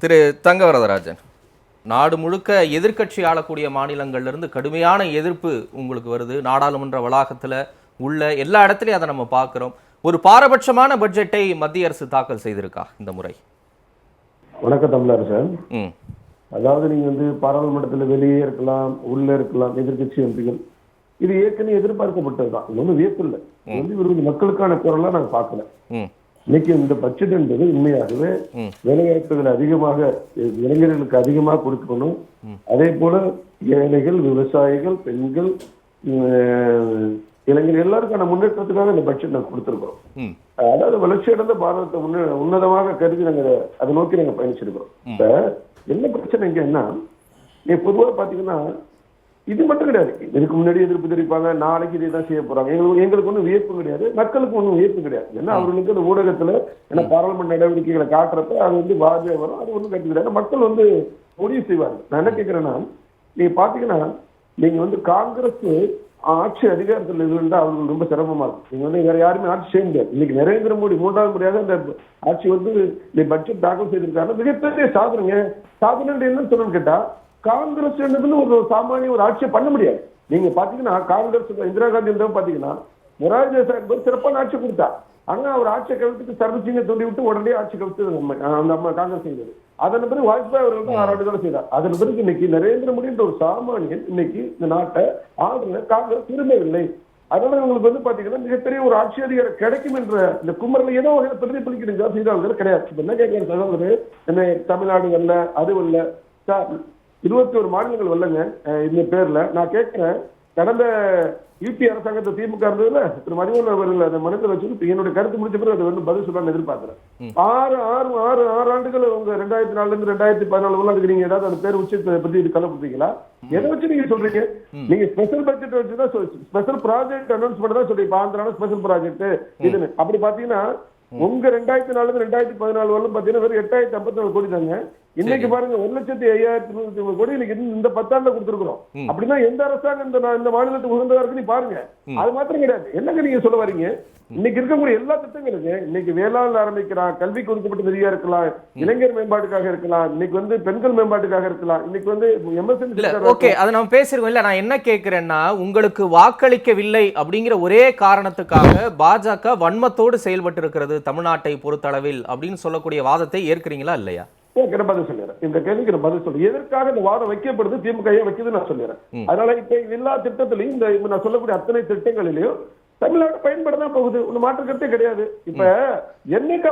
திரு தங்கவரதராஜன் நாடு முழுக்க எதிர்க்கட்சி ஆளக்கூடிய மாநிலங்கள்ல இருந்து கடுமையான எதிர்ப்பு உங்களுக்கு வருது. நாடாளுமன்ற வளாகத்துல உள்ள எல்லா இடத்துலயும் அதை நம்ம பார்க்கிறோம். ஒரு பாரபட்சமான பட்ஜெட்டை மத்திய அரசு தாக்கல் செய்திருக்கா இந்த முறை? வணக்கம் தமிழரசன். ம். அதாவது நீங்க வந்து பாராளுமன்றத்துல வெளியே இருக்கலாம் உள்ள இருக்கலாம் எதிர்க்கட்சி எம்பிகள். இது ஏற்கனவே எதிர்பார்க்கப்பட்டதுதான். இது ஒன்றும் வியப்பு இல்லை இது வந்து இவர்கள் மக்களுக்கான குரலா நாங்க பார்க்கல. இன்னைக்கு இந்த பட்ஜெட் என்பது உண்மையாகவே. வேலைவாய்ப்புகள் அதிகமாக இளைஞர்களுக்கு அதிகமாக கொடுக்கணும். அதே போல ஏழைகள் விவசாயிகள் பெண்கள் உம், இளைஞர் எல்லாருக்கான முன்னேற்றத்துக்காக இந்த பட்ஜெட் நாங்க கொடுத்திருக்கிறோம். ம். அதாவது வளர்ச்சி அடைந்த பாரதத்தை முன்ன உன்னதமாக கருதி நாங்க அதை- நோக்கி நாங்க பயணிச்சிருக்கிறோம். இப்ப என்ன பிரச்சனை இங்கன்னா நீ பொதுவா பாத்தீங்கன்னா இது மட்டும் கிடையாது. இதுக்கு முன்னாடி எதிர்ப்பு தெரிவிப்பாங்க நாளைக்கு இதை தான் செய்ய போறாங்க. எங்களுக்கு எங்களுக்கு ஒன்றும் வியப்பு கிடையாது. மக்களுக்கு ஒன்றும் வியப்பு கிடையாது. ஏன்னா அவர்களுக்கு அந்த ஊடகத்துல ஏன்னா பாராளுமன்ற நடவடிக்கைகளை காட்டுறப்ப அது வந்து பாஜக வரும். அது ஒன்றும் கருத்து கிடையாது. மக்கள் வந்து முடிவு செய்வாங்க நான் என்ன கேட்கிறேன்னா நீங்க பாத்தீங்கன்னா நீங்க வந்து காங்கிரஸ் ஆட்சி அதிகாரத்தில் இருந்தா அவங்களுக்கு ரொம்ப சிரமமா இருக்கும். நீங்க வந்து வேற யாருமே ஆட்சி செய்ய முடியாது. இன்னைக்கு நரேந்திர மோடி மூன்றாவது முறையாக இந்த ஆட்சி வந்து இந்த பட்ஜெட் தாக்கல் செய்திருக்காரு மிகப்பெரிய சாதனைங்க. சாதனை என்னன்னு சொல்லணும்னு கேட்டா காங்கிரஸ் ஒரு சாமானிய ஒரு ஆட்சியை பண்ண முடியாது. நீங்க பாத்தீங்கன்னா காங்கிரஸ் இந்திரா காந்தி இருந்தாலும் பாத்தீங்கன்னா மொராஜி தேசாய் சிறப்பான ஆட்சி கொடுத்தா அங்க அவர் ஆட்சியை கவித்துக்கு சர்வசிங்க தூண்டி விட்டு உடனே ஆட்சி கவிழ்த்து நம்ம காங்கிரஸ் செய்தது. அதன் பிறகு வாஜ்பாய் அவர்கள் தான் ஆறு செய்தார். அதன் பிறகு இன்னைக்கு நரேந்திர மோடி என்ற ஒரு சாமானியன் இன்னைக்கு இந்த நாட்டை ஆளுநர் காங்கிரஸ் விரும்பவில்லை. அதனால உங்களுக்கு வந்து பாத்தீங்கன்னா மிகப்பெரிய ஒரு ஆட்சி அதிகாரம் கிடைக்கும் என்ற இந்த குமரில் ஏதோ வகையில் பிரதிபலிக்கிறீங்க செய்தார்கள் கிடையாது. என்ன கேட்கிறேன் என்ன தமிழ்நாடு வரல அது வரல சார் இருபத்தி ஒரு மாநிலங்கள் வரலங்க. அஹ் இந்த பேர்ல. நான் கேட்கிறேன் கடந்த யூபி அரசாங்கத்தை திமுக இருந்ததுல திரு மதிமூல அவர்கள் அந்த மனதில் வச்சு இப்ப என்னுடைய கருத்து முடிச்ச பிறகு அது வந்து பதில் சொல்லலாம்னு எதிர்பார்க்கிறேன். ஆறு ஆறு ஆறு ஆறு ஆண்டுகள் உங்க ரெண்டாயிரத்தி நாலுல இருந்து ரெண்டாயிரத்தி பதினாலு அதுக்கு நீங்க ஏதாவது அந்த பேர் உச்சத்தை பத்தி இது கலப்புறீங்களா? எதை வச்சு நீங்க சொல்றீங்க? நீங்க ஸ்பெஷல் பட்ஜெட் வச்சு தான் ஸ்பெஷல் ப்ராஜெக்ட் அனௌன்ஸ் பண்ண தான் சொல்றீங்க. இப்ப ஆந்திரான ஸ்பெஷல் ப்ராஜெக்ட் இதுன்னு. அப்படி பாத்தீங்கன்னா உங்க ரெண்டாயிரத்தி நாலுல இருந்து ரெண்டாயிரத்தி பதினாலு வரலும் பாத்தீங்கன்னா வெறும் எட்டாயிரத்தி ஐம்பத்தி நாலு கோடி தாங்க. இன்னைக்கு பாருங்க ஒரு லட்சத்தி ஐயாயிரத்தி நூத்தி கோடி இன்னைக்கு இந்த- பத்தாண்டுல கொடுத்துருக்கோம் அப்படின்னா எந்த அரசாங்கம் இந்த இந்த மாநிலத்துக்கு உகந்ததா இருக்கு நீ பாருங்க. அது மாத்திரம் கிடையாது. என்னங்க நீங்க சொல்ல வரீங்க? இன்னைக்கு இருக்கக்கூடிய எல்லா திட்டங்களுங்க இன்னைக்கு வேளாண் ஆரம்பிக்கிறான் கல்விக்கு ஒதுக்கப்பட்ட நிதியா இருக்கலாம் இளைஞர் மேம்பாட்டுக்காக இருக்கலாம் இன்னைக்கு வந்து பெண்கள் மேம்பாட்டுக்காக இருக்கலாம் இன்னைக்கு வந்து எம்எஸ்என் ஓகே அதை நம்ம பேசிருக்கோம். இல்ல நான் என்ன கேட்கிறேன்னா உங்களுக்கு வாக்களிக்கவில்லை அப்படிங்கிற ஒரே காரணத்துக்காக பாஜக வன்மத்தோடு செயல்பட்டு இருக்கிறது தமிழ்நாட்டை பொறுத்தளவில் அப்படின்னு சொல்லக்கூடிய வாதத்தை ஏற்கிறீங்களா இல்லையா? கேட்கிற பதில் சொல்லிடுறேன். இந்த கேள்விக்கு நான் பதில் சொல்லு. எதற்காக இந்த வாதம் வைக்கப்படுது? திமுக ஏன் வைக்குதுன்னு நான் சொல்லிடுறேன். அதனால இப்ப எல்லா திட்டத்திலையும் இந்த நான் சொல்லக்கூடிய அத்தனை திட்டங்களிலையும் தமிழ்நாடு பயன்பட தான் போகுது ஒண்ணு மாற்று கருத்தே கிடையாது இப்ப என்னைக்கா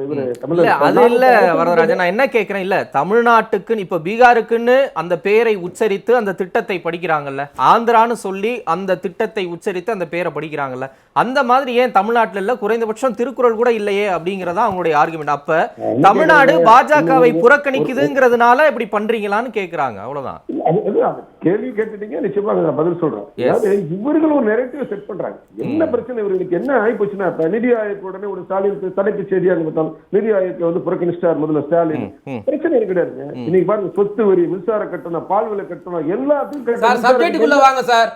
இவரு தமிழர் அது இல்ல வரதராஜன் நான் என்ன கேட்கிறேன் இல்ல தமிழ்நாட்டுக்குன்னு இப்ப பீகாருக்குன்னு அந்த பேரை உச்சரித்து அந்த திட்டத்தை படிக்கிறாங்கல்ல ஆந்திரான்னு சொல்லி அந்த திட்டத்தை உச்சரித்து அந்த பேரை படிக்கிறாங்கல்ல அந்த மாதிரி ஏன் தமிழ்நாட்டுல இல்ல குறைந்தபட்சம் திருக்குறள் கூட இல்லையே அப்படிங்கறதா அவங்களுடைய ஆர்குமெண்ட் அப்ப தமிழ்நாடு பாஜகவை புறக்கணிக்குதுங்கிறதுனால இப்படி பண்றீங்களான்னு கேக்குறாங்க அவ்வளவுதான் கேள்வி கேட்டுட்டீங்க நிச்சயமா பதில் சொல்றேன் இவர்கள் ஒரு நெரட்டிவ் செட் பண்றாங்க. என்ன பிரச்சனை இவர்களுக்கு? என்ன ஆகி போச்சுன்னா இப்ப நிதி ஆயோக் உடனே ஒரு ஸ்டாலின் தலைப்பு செய்தியா பார்த்தாலும் நிதி ஆயோக் வந்து புறக்கணிச்சிட்டார் முதல்ல ஸ்டாலின். பிரச்சனை கிடையாதுங்க இன்னைக்கு பாருங்க சொத்து வரி மின்சார கட்டணம் பால் விலை கட்டணம் எல்லாத்தையும் சப்ஜெக்ட்டுக்குள்ள வாங்க சார்.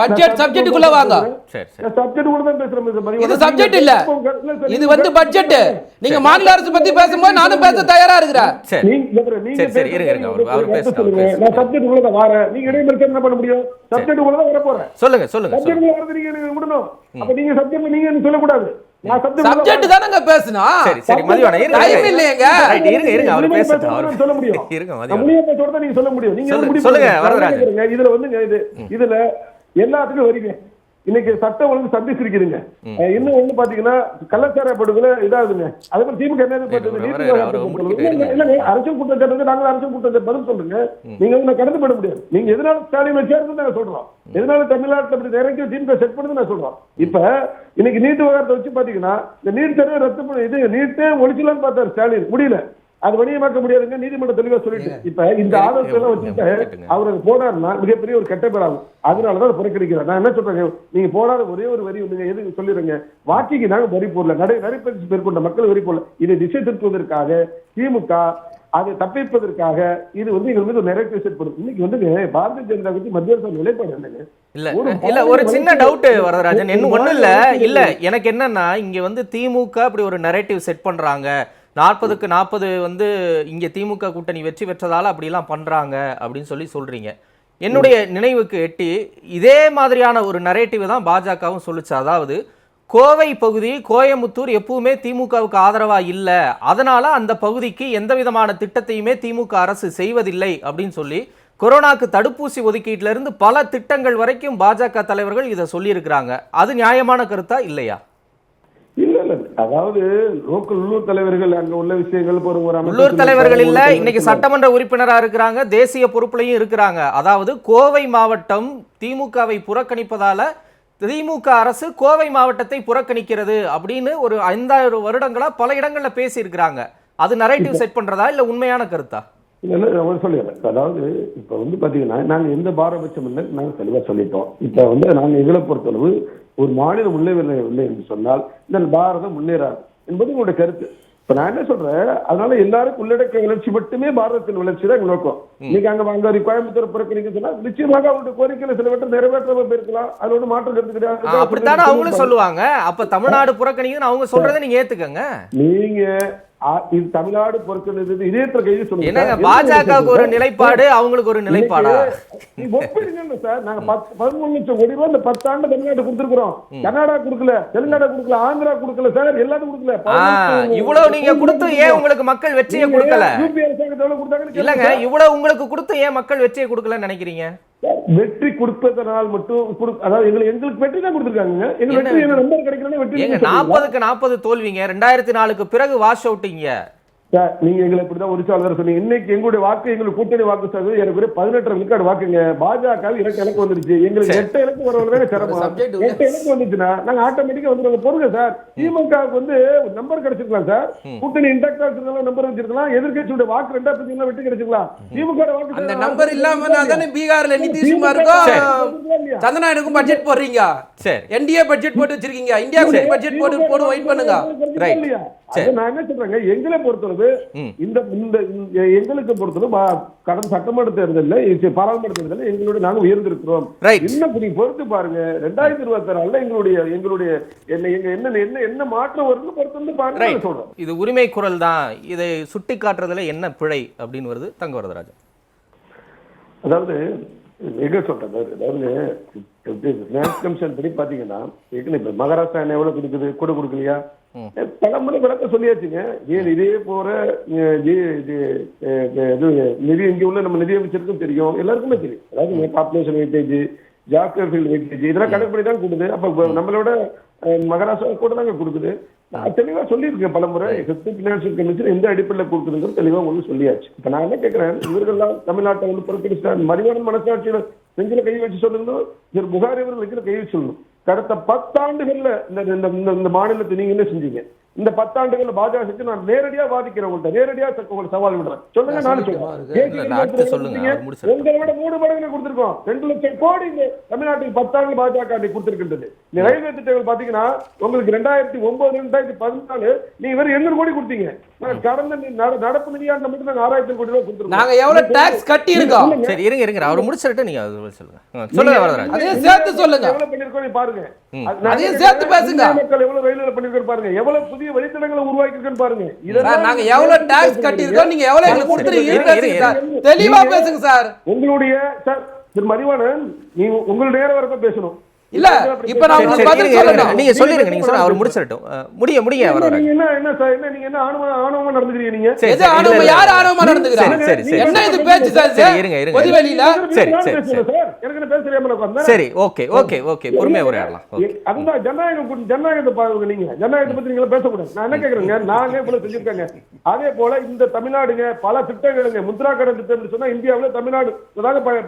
பட்ஜெட் நான் சப்ஜெக்ட்டுக்குள்ள வாங்க. சரி சரி. நான் subject கூட தான் பேசுறேன். இது சப்ஜெக்ட் இல்ல. இது வந்து பட்ஜெட் நீங்க. மாநில அரசு பத்தி பேசும்போது நானும் பேச தயாரா இருக்கிறேன். நீங்க சரி, இருங்க. அவர்- அவர். நான் சப்ஜெக்ட் உள்ள வரேன். நீங்க இடைமறிச்சு என்ன பண்ண முடியும்? சப்ஜெக்ட் உள்ள வர போறேன் சொல்லுங்க சொல்லுங்க சப்ஜெக்ட் நீங்க விடணும். அப்ப நீங்க சப்ஜெக்ட் நீங்க சொல்லக்கூடாது. சப்ஜெக்ட் தானங்க பேசணும் சரி சரி மதிவான இருங்க இருங்க. இல்லையேங்க. Right, இருங்க இருங்க அவர் இனிமேல் பேசட்டும் பேசுறத அவர் நான் சொல்ல முடியும். இருங்க நான் மதிவான முடியாத சொல்றத நீங்க சொல்ல முடியும். நீங்க சொல்லுங்க, இதுல வந்துங்க இது இதுல எல்லாத்துக்கும் வரீங்க இன்னைக்கு சட்டம் ஒழுங்கு அஹ் இன்னும் ஒண்ணு பாத்தீங்கன்னா கள்ளச்சார படுகொலை இதாகுதுங்க. அதே மாதிரி திமுக என்ன அரசியல் குற்றச்சாட்டு வந்து நாங்க அரசியல் குற்றச்சாட்டு பதில் சொல்லுங்க. நீங்க வந்து கடந்து போட முடியாது. நீங்க எதனால ஸ்டாலின் வச்சாருன்னு நாங்க சொல்றோம். எதனால தமிழ்நாட்டுல இப்படி நிறைய திமுக செட் பண்ணுது நான் சொல்றோம். இப்ப இன்னைக்கு நீட் விவகாரத்தை வச்சு பாத்தீங்கன்னா இந்த நீட் தேர்வை ரத்து பண்ண இது நீட்டே ஒழிக்கலாம்னு பார்த்தாரு ஸ்டாலின். முடியல. அது வணிகமாக்க முடியாதுங்க. நீதிமன்றம் தெளிவா சொல்லிட்டு. இப்ப இந்த ஆதரவு எல்லாம் வச்சுட்டு அவர் அது போனாருன்னா மிகப்பெரிய ஒரு கெட்ட பேர் ஆகும் அதனாலதான் அதை புறக்கணிக்கிறார். நான் என்ன சொல்றேன் நீங்க போடாத ஒரே ஒரு வரி நீங்க எதுக்கு சொல்லிடுங்க வாக்கிக்கு நாங்க வரி போடல. நடை நடைபயிற்சி மேற்கொண்ட மக்கள் வரி போடல. இதை திசை திருப்புவதற்காக திமுக அதை தப்பிப்பதற்காக இது வந்து எங்க மீது நிறைய செட் பண்ணும் இன்னைக்கு வந்து பாரதிய ஜனதா கட்சி மத்திய அரசு நிலைப்பாடு என்னங்க? இல்ல இல்ல ஒரு சின்ன டவுட் வரதராஜன். இன்னும் ஒரு ஒண்ணும் இல்ல. இல்ல எனக்கு என்னன்னா இங்க வந்து திமுக அப்படி ஒரு நரேட்டிவ் செட் பண்றாங்க. நாற்பதுக்கு நாற்பது வந்து இங்க திமுக கூட்டணி வெற்றி பெற்றதால அப்படிலாம் பண்றாங்க அப்படின்னு சொல்லி சொல்றீங்க. என்னுடைய நினைவுக்கு எட்டி இதே மாதிரியான ஒரு நரேட்டிவ் தான் பாஜகவும் சொல்லுச்சு. அதாவது கோவை பகுதி கோயம்புத்தூர் எப்பவுமே திமுகவுக்கு ஆதரவா இல்லை. அதனால அந்த பகுதிக்கு எந்த விதமான திட்டத்தையுமே திமுக அரசு செய்வதில்லை அப்படின்னு சொல்லி கொரோனாக்கு தடுப்பூசி ஒதுக்கீட்டிலிருந்து பல திட்டங்கள் வரைக்கும் பாஜக தலைவர்கள் இதை சொல்லியிருக்கிறாங்க. அது நியாயமான கருத்தா இல்லையா? அதாவது லோக்கல் உள்ளூர் தலைவர்கள் அங்க உள்ள விஷயங்கள் ஒரு உள்ளூர் தலைவர்கள் இல்ல இன்னைக்கு. சட்டமன்ற உறுப்பினரா இருக்கிறாங்க தேசிய பொறுப்புலையும் இருக்கிறாங்க. அதாவது கோவை மாவட்டம் திமுகவை புறக்கணிப்பதால திமுக அரசு கோவை மாவட்டத்தை புறக்கணிக்கிறது அப்படின்னு ஒரு ஐந்தாயிரம் வருடங்களா பல இடங்கள்ல பேசி இருக்கிறாங்க அது நரேட்டிவ் செட் பண்றதா இல்ல உண்மையான கருத்தா? இல்ல, சொல்லிடுறேன். அதாவது இப்ப வந்து பாத்தீங்கன்னா நாங்க எந்த பாரபட்சம் இல்லை நாங்க தெளிவா சொல்லிட்டோம். இப்ப வந்து நாங்க எங்களை பொறுத்தளவு ஒரு மாநிலம் முன்னேறவில்லை இல்லை என்று சொன்னால் இந்த பாரதம் முன்னேறாது என்பது உங்களுடைய கருத்து. இப்ப நான் என்ன சொல்றேன் அதனால எல்லாருக்கும் உள்ளடக்க வளர்ச்சி மட்டுமே பாரதத்தின் வளர்ச்சி தான் எங்க நோக்கம். இன்னைக்கு அங்க அங்க ஒரு கோயம்புத்தூர் புறக்கணிக்க சொன்னா நிச்சயமாக அவருடைய கோரிக்கையில சிலவற்றை நிறைவேற்றாம போயிருக்கலாம். அது ஒன்றும் மாற்றம் கருத்து கிடையாது அப்படித்தானே அவங்களும் சொல்லுவாங்க. அப்ப தமிழ்நாடு புறக்கணிக்குதுன்னு அவங்க சொல்றதை நீங்க ஏத்துக்கங்க. நீங்க இது தமிழ்நாடு பொறுக்கிறது இதயத்துல கைது சொல்லுங்க. பாஜகவுக்கு ஒரு நிலைப்பாடு அவங்களுக்கு ஒரு நிலைப்பாடா? நீ ஒப்பிடுங்க சார். நாங்க பதிமூணு லட்சம் கோடி ரூபாய் இந்த பத்தாண்டு தமிழ்நாடு கொடுத்துருக்கோம் கர்நாடகா கொடுக்கல தெலுங்கானா கொடுக்கல ஆந்திரா கொடுக்கல சார். எல்லாரும் கொடுக்கல. இவ்வளவு நீங்க கொடுத்து ஏன் உங்களுக்கு மக்கள் வெற்றியை கொடுக்கல? இல்லங்க. இவ்வளவு உங்களுக்கு கொடுத்து ஏன் மக்கள் வெற்றியை கொடுக்கலன்னு நினைக்கிறீங்க? வெற்றி கொடுப்பதனால் மட்டும் அதாவது எங்களுக்கு எங்களுக்கு வெற்றி தான் கொடுத்துருக்காங்க எங்க என்ன வெற்றி என்ன நம்பர் கிடைக்கலன்னு வெற்றி? நாற்பதுக்கு நாற்பது தோல்விங்க. ரெண்டாயிரத்தி நாலுக்கு பிறகு வாஷ் அவுட்டிங்க சார், நீங்க எங்களை இப்படிதான் ஒரு சாளர் சொன்னீங்க. இன்னைக்கு எங்களுடைய வாக்கு எங்களுக்கு கூட்டணி வாக்கு சார் எனக்கு ஒரு பதினெட்டு விழுக்காடு வாக்குங்க. பாஜக எனக்கு எனக்கு வந்துருச்சு. எங்களுக்கு. எட்டு இலக்கு வரவங்க சிரமம். உள்ள- எட்டு இலக்கு வந்துச்சுன்னா நாங்க ஆட்டோமேட்டிக்கா வந்துருவாங்க பொருங்க சார். திமுகவுக்கு வந்து நம்பர் கிடைச்சிருக்கலாம் சார். கூட்டணி இன்டாக்டா வச்சிருக்கலாம் நம்பர் வச்சிருக்கலாம். எதிர்கட்சியோட வாக்கு ரெண்டா பத்தி வெட்டி கிடைச்சிருக்கலாம். திமுக வாக்கு அந்த நம்பர் இல்லாம தானே பீகார்ல நிதிஷ்குமாருக்கும்? சந்திரநாயனுக்கும் பட்ஜெட் போடுறீங்க. சரி. என்டிஏ பட்ஜெட் போட்டு வச்சிருக்கீங்க. இந்தியா பட்ஜெட் போட்டு போடு வெயிட் பண்ணுங்க. Right. நான் என்ன சொல்றேங்க? எங்களை பொறுத்தளவு. இந்த இந்த எங்களுக்கு பொறுத்தளவு கடந்த சட்டமன்ற தேர்தலில் பாராளுமன்ற தேர்தலில் எங்களுடைய நாங்க உயர்ந்திருக்கிறோம். இன்னும் நீங்க பொறுத்து பாருங்க? ரெண்டாயிரத்தி இருபத்தி நாலுல எங்களுடைய எங்களுடைய என்ன என்ன என்ன என்ன மாற்றம் வரும்னு பொறுத்து வந்து பாருங்க சொல்றேன். இது உரிமை குரல் தான். இதை சுட்டி காட்டுறதுல என்ன பிழை அப்படின்னு வருது தங்க வரதராஜன் அதாவது மிக சொல்றேன் அதாவது ஃபினான்ஸ் கமிஷன் படி பாத்தீங்கன்னா இப்ப மகாராஷ்டிரா என்ன எவ்வளவு கொடுக்குது? கூட கொடுக்கலையா? பல முறை விளக்க சொல்லியாச்சுங்க. ஏன் இதே போற இது நிதி இங்க உள்ள நம்ம நிதி அமைச்சருக்கும் தெரியும். எல்லாருக்குமே தெரியும். அதாவது பாப்புலேஷன் வெயிட்டேஜ் ஜாப் வெயிட்டேஜ் இதெல்லாம் கணக்கு பண்ணி தான் கொடுக்குது அப்ப நம்மளோட மகாராஷ்டிரா கூட தாங்க கொடுக்குது நான் தெளிவா சொல்லியிருக்கேன் பல முறை பினான்சியல் கமிஷன் எந்த அடிப்படையில் கொடுக்குதுங்கிறது தெளிவா ஒண்ணு சொல்லியாச்சு. இப்ப நான் என்ன கேட்கிறேன் இவர்கள்லாம் தமிழ்நாட்டை வந்து புறக்கணிச்சிட்டாங்க மதிவான மனசாட்சியில நெஞ்சில கை வச்சு சொல்லணும் திரு புகாரி அவர்கள் நெஞ்சில கை வச்சு சொல்லணும் கடந்த பத்தாண்டுகள்ல இந்த இந்த- இந்த இந்த மாநிலத்தை நீங்க என்ன செஞ்சீங்க? இந்த பத்தாண்டுகள்ல பாஜக செஞ்சு நான் நேரடியா வாதிக்கிறேன் உங்கள்ட்ட நேரடியா உங்களுக்கு சவால் விடுறேன். சொல்லுங்க அடுத்து சொல்லுங்க. உங்களை விட மூணு மடங்கு கொடுத்திருக்கோம். ரெண்டு லட்சம் கோடி இந்த தமிழ்நாட்டுக்கு பத்தாண்டு பாஜக அன்னைக்கு கொடுத்திருக்கின்றது. இந்த ரயில்வே திட்டங்கள் பாத்தீங்கன்னா உங்களுக்கு ரெண்டாயிரத்தி ஒன்பது ரெண்டாயிரத்தி பதினாலு நீங்க வெறும் எண்ணூறு கோடி கொடுத்தீங்க. நான் கடந்த நடப்பு நிதியாண்டு மட்டும் நாங்க ஆறாயிரத்தி கோடி ரூபாய் கொடுத்திருக்கோம். நாங்க எவ்வளவு டாக்ஸ் கட்டி இருக்கோம் சரி இருங்க இருங்க. அவர் முடிச்சிட்டு நீங்க அது சொல்லுங்க. ஆ, சொல்லுங்க வரதராஜன் அதையும் சேர்த்து சொல்லுங்க. எவ்வளவு பண்ணிருக்கோம் நீங்க பாருங்க. அது நான் சேர்த்து பேசுங்க. மக்கள் எவ்வளவு ரயில்வே பண்ணிருக்கோம் பாருங்க. எவ்வளவு புதிய வழித்தடங்களை உருவாக்கி இருக்கேன்னு பாருங்க நாங்க எவ்வளவு டாக்ஸ் கட்டி இருக்கோம் நீங்க எவ்வளவு எங்களுக்கு கொடுத்துருக்கீங்க? தெளிவா பேசுங்க சார். உங்களுடைய சார் திரு மதிவாணன் நீங்க உங்களுடைய நேரம் வரப்ப பேசணும். இல்ல, இப்ப நான் பதில். சொல்லணும். நீங்க சொல்லிருங்க நீங்க சொல்லுங்க அவர் முடிச்சிடட்டும் ஆ, முடிய முடிய நீங்க வரதராஜன் என்ன என்ன சார் என்ன நீங்க என்ன ஆணவ ஆணவமா நடந்துக்கிறீங்க நீங்க எது இல்ல, யார். ஆணவமா நடந்துக்கிறாங்க சரி, சரி. என்ன இது பேச்சு சார்? சரி, இருங்க, இருங்க. பொதுவெளியில சரி, சரி, சார். எனக்கு என்ன பேச தெரியாம நான் உட்கார்ந்தேன். சரி ஓகே ஓகே ஓகே பொறுமையா உரையாடலாம் ஓகே அதுதான் ஜனநாயகம் ஜனநாயகத்தை பாருங்க நீங்க ஜனநாயகத்தை பத்தி நீங்க பேசக்கூடாது நான் என்ன கேக்குறேங்க நாங்க இவ்வளவு செஞ்சிருக்காங்க அதே போல இந்த தமிழ்நாடுங்க பல திட்டங்களுங்க முத்ரா கடன் திட்டம் சொன்னா இந்தியாவுல தமிழ்நாடு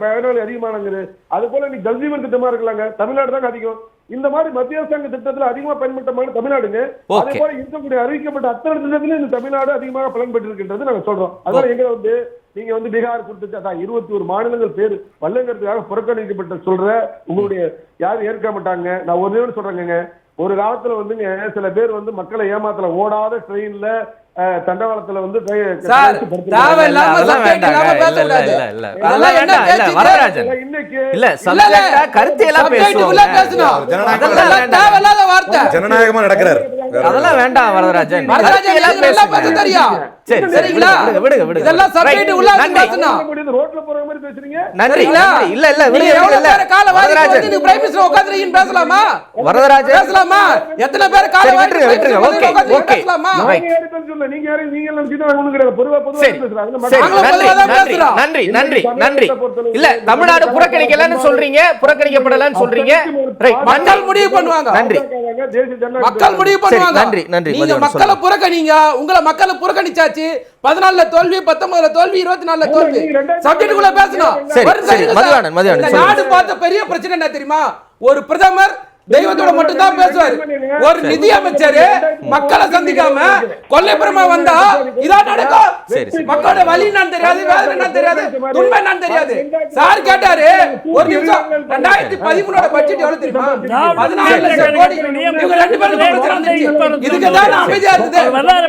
பயனாளி அதிகமானது அது போல நீ ஜல்ஜீவன் திட்டமா இருக்கலாங்க தமிழ்நாடு தாங்க அதிகம். இந்த மாதிரி மத்திய அரசாங்க திட்டத்துல அதிகமா பயன்படுத்தமான தமிழ்நாடுங்க. அதே. போல இருக்கக்கூடிய அறிவிக்கப்பட்ட அத்தனை திட்டத்திலும் இந்த தமிழ்நாடு அதிகமாக பலன் பெற்றிருக்கின்றது நாங்க சொல்றோம். அதனால எங்க வந்து நீங்க வந்து பீகார் அதான் இருபத்தி ஒரு மாநிலங்கள் பேர் வல்லங்கிறதுக்காக புறக்கணிக்கப்பட்ட சொல்ற உங்களுடைய யாரும் ஏற்க மாட்டாங்க. நான் ஒரு நிமிடம் சொல்றேங்க ஒரு காலத்துல வந்துங்க சில பேர் வந்து மக்களை ஏமாத்தல. ஓடாத ட்ரெயின்ல தண்டவாளத்துல வந்து இன்னைக்கு subject உள்ள பேசுவோம். ஜனநாயகம் நடக்கிறார். அதெல்லாம் வேண்டாம் வரதராஜன் வரதராஜன் எல்லாம் நல்லா பேச பேசுங்க. தெரியும் சரி சரி சரிங்களா விடுங்க விடுங்க விடுங்க இதெல்லாம் Right. உள்ள. பேசணும். முடியுது, ரோட்ல போற மாதிரி பேசுறீங்க நன்றி சரிங்களா? நன்றி. இல்ல இல்ல விடுங்க எவ்வளவு பேரை காலை வாரி வரதராஜன் நீங்க பிரைம் மினிஸ்டர் உட்கார்ந்திருக்கீங்கன்னு பேசலாமா வரதராஜன் பேசலாமா எத்தனை பேர் காலை விட்டுருங்க, விட்டுருங்க. உட்கார்ந்திருக்கீங்க okay. பேசலாமா. நாங்க யாரும் சொல்ல நீங்க யாரும் நீங்க எல்லாம் நிச்சயமா ஒண்ணு கிடையாது பொதுவா பொதுவா பேசுறாங்க நன்றி நன்றி. நன்றி இல்ல தமிழ்நாடு புறக்கணிக்கலன்னு சொல்றீங்க புறக்கணிக்கப்படலன்னு சொல்றீங்க ரைட் மக்கள் முடிவு பண்ணுவாங்க நன்றி தேசிய ஜனநாயக மக்கள் முடிவு பண்ணுவாங்க. நன்றி, நன்றி. நீங்க மக்களை. புறக்கணிங்க. உங்களை மக்களை புறக்கணிச்சாச்சு. பதினாலுல தோல்வி பத்தொன்பதுல தோல்வி இருபத்தி நாலுல தோல்வி. சப்ஜெக்ட் குள்ள பேசணும். சரி, சரி. நாடு பார்த்த பெரிய பிரச்சனை என்ன தெரியுமா? ஒரு பிரதமர் தெய்வத்தோட மட்டும் தான் பேசுவார். ஒரு நிதி அமைச்சர் மக்களை சந்திக்காம கொல்லைப்புறமா வந்தா இதான் நடக்கும். மக்களோட வலி என்னன்னு தெரியாது வேதனை என்னன்னு தெரியாது துன்பம் என்னன்னு தெரியாது. சார் கேட்டாரு ஒரு நிமிஷம் ரெண்டாயிரத்தி பதிமூணோட பட்ஜெட் எவ்வளவு தெரியுமா? பதினாலு லட்சம் கோடி. இவங்க ரெண்டு பேரும் இதுக்கு தான் அமைதியா இருந்தது